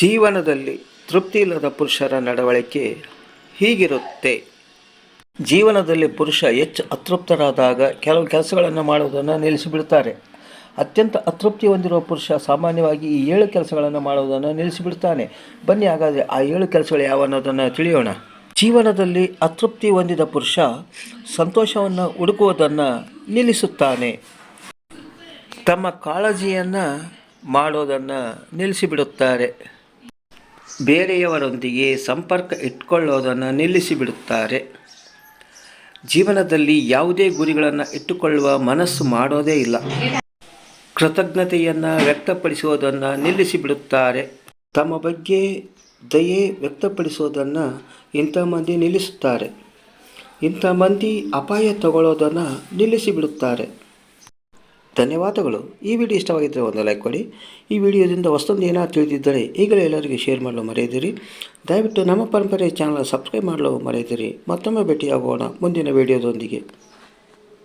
ಜೀವನದಲ್ಲಿ ತೃಪ್ತಿ ಇಲ್ಲದ ಪುರುಷರ ನಡವಳಿಕೆ ಹೀಗಿರುತ್ತೆ. ಜೀವನದಲ್ಲಿ ಪುರುಷ ಹೆಚ್ಚು ಅತೃಪ್ತರಾದಾಗ ಕೆಲವು ಕೆಲಸಗಳನ್ನು ಮಾಡುವುದನ್ನು ನಿಲ್ಲಿಸಿಬಿಡ್ತಾರೆ. ಅತ್ಯಂತ ಅತೃಪ್ತಿ ಹೊಂದಿರುವ ಪುರುಷ ಸಾಮಾನ್ಯವಾಗಿ ಈ ಏಳು ಕೆಲಸಗಳನ್ನು ಮಾಡುವುದನ್ನು ನಿಲ್ಲಿಸಿಬಿಡ್ತಾನೆ. ಬನ್ನಿ ಹಾಗಾದರೆ ಆ ಏಳು ಕೆಲಸಗಳು ಯಾವ ಅನ್ನೋದನ್ನು ತಿಳಿಯೋಣ. ಜೀವನದಲ್ಲಿ ಅತೃಪ್ತಿ ಹೊಂದಿದ ಪುರುಷ ಸಂತೋಷವನ್ನು ಹುಡುಕುವುದನ್ನು ನಿಲ್ಲಿಸುತ್ತಾನೆ. ತಮ್ಮ ಕಾಳಜಿಯನ್ನು ಮಾಡೋದನ್ನು ನಿಲ್ಲಿಸಿಬಿಡುತ್ತಾರೆ. ಬೇರೆಯವರೊಂದಿಗೆ ಸಂಪರ್ಕ ಇಟ್ಕೊಳ್ಳೋದನ್ನು ನಿಲ್ಲಿಸಿಬಿಡುತ್ತಾರೆ. ಜೀವನದಲ್ಲಿ ಯಾವುದೇ ಗುರಿಗಳನ್ನು ಇಟ್ಟುಕೊಳ್ಳುವ ಮನಸ್ಸು ಮಾಡೋದೇ ಇಲ್ಲ. ಕೃತಜ್ಞತೆಯನ್ನು ವ್ಯಕ್ತಪಡಿಸೋದನ್ನು ನಿಲ್ಲಿಸಿಬಿಡುತ್ತಾರೆ. ತಮ್ಮ ಬಗ್ಗೆ ದಯೆ ವ್ಯಕ್ತಪಡಿಸೋದನ್ನು ಇಂಥ ಮಂದಿ ನಿಲ್ಲಿಸುತ್ತಾರೆ. ಇಂಥ ಮಂದಿ ಅಪಾಯ ತಗೊಳ್ಳೋದನ್ನು ನಿಲ್ಲಿಸಿಬಿಡುತ್ತಾರೆ. ಧನ್ಯವಾದಗಳು. ಈ ವಿಡಿಯೋ ಇಷ್ಟವಾಗಿದ್ದರೆ ಒಂದು ಲೈಕ್ ಕೊಡಿ ಈ ವಿಡಿಯೋದಿಂದ ಹೊಸದೊಂದು ಏನಾದ್ರು ತಿಳಿದಿದ್ದರೆ ಈಗಲೇ ಎಲ್ಲರಿಗೂ ಶೇರ್ ಮಾಡಲು ಮರೆಯದಿರಿ. ದಯವಿಟ್ಟು ನಮ್ಮ ಪರಂಪರೆ ಚಾನಲ್ ಸಬ್ಸ್ಕ್ರೈಬ್ ಮಾಡಲು ಮರೆಯದಿರಿ. ಮತ್ತೊಮ್ಮೆ ಭೇಟಿಯಾಗೋಣ ಮುಂದಿನ ವಿಡಿಯೋದೊಂದಿಗೆ.